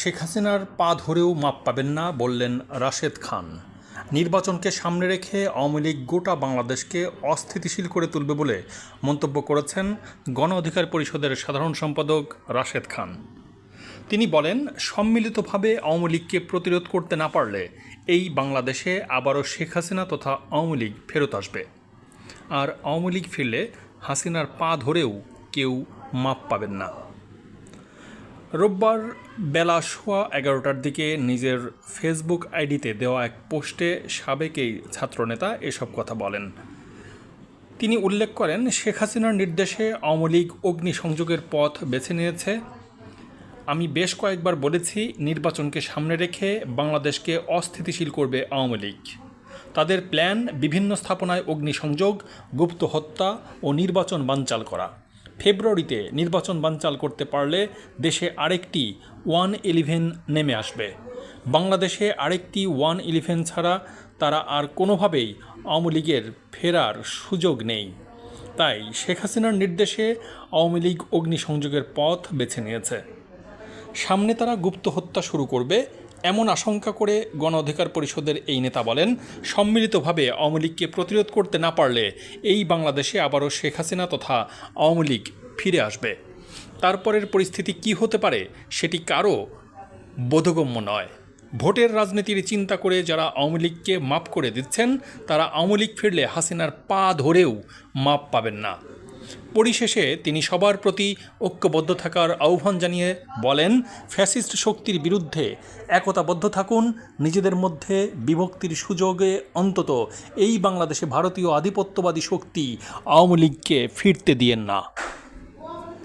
শেখ হাসিনার পা ধরেও মাপ পাবেন না বললেন রাশেদ খান। নির্বাচনকে সামনে রেখে আওয়ামী লীগ গোটা বাংলাদেশকে অস্থিতিশীল করে তুলবে বলে মন্তব্য করেছেন গণ অধিকার পরিষদের সাধারণ সম্পাদক রাশেদ খান। তিনি বলেন, সম্মিলিতভাবে আওয়ামী লীগকে প্রতিরোধ করতে না পারলে এই বাংলাদেশে আবারও শেখ হাসিনা তথা আওয়ামী লীগ ফেরত আসবে। আর আওয়ামী লীগ ফিরলে হাসিনার পা ধরেও কেউ মাপ পাবেন না। রোববার বেলা সোয়া এগারোটার দিকে নিজের ফেসবুক আইডিতে দেওয়া এক পোস্টে সাবেক এই ছাত্রনেতা এসব কথা বলেন। তিনি উল্লেখ করেন, শেখ হাসিনার নির্দেশে আওয়ামী লীগ অগ্নিসংযোগের পথ বেছে নিয়েছে। আমি বেশ কয়েকবার বলেছি, নির্বাচনকে সামনে রেখে বাংলাদেশকে অস্থিতিশীল করবে আওয়ামী লীগ। তাদের প্ল্যান বিভিন্ন স্থাপনায় অগ্নিসংযোগ, গুপ্ত হত্যা ও নির্বাচন বানচাল করা। ফেব্রুয়ারিতে নির্বাচন বানচাল করতে পারলে দেশে আরেকটি ওয়ান ইলেভেন নেমে আসবে। বাংলাদেশে আরেকটি ওয়ান ইলেভেন ছাড়া তারা আর কোনোভাবেই আওয়ামী লীগের ফেরার সুযোগ নেই। তাই শেখ হাসিনার নির্দেশে আওয়ামী লীগ অগ্নিসংযোগের পথ বেছে নিয়েছে। সামনে তারা গুপ্ত হত্যা শুরু করবে এমন আশঙ্কা করে গণ অধিকার পরিষদের এই নেতা বলেন, সম্মিলিতভাবে আওয়ামী লীগকে প্রতিরোধ করতে না পারলে এই বাংলাদেশে আবারও শেখ হাসিনা তথা আওয়ামী লীগ ফিরে আসবে। তারপরের পরিস্থিতি কি হতে পারে সেটি কারও বোধগম্য নয়। ভোটের রাজনীতির চিন্তা করে যারা আওয়ামী লীগকে মাপ করে দিচ্ছেন, তারা আওয়ামী লীগ ফিরলে হাসিনার পা ধরেও মাপ পাবেন না। পরিশেষে তিনি সবার প্রতি ঐক্যবদ্ধ থাকার আহ্বান জানিয়ে বলেন, ফ্যাসিস্ট শক্তির বিরুদ্ধে একতাবদ্ধ থাকুন, নিজেদের মধ্যে বিভক্তির সুযোগে অন্তত এই বাংলাদেশে ভারতীয় আধিপত্যবাদী শক্তি আওয়ামী লীগকে ফিরতে দিয়েন না।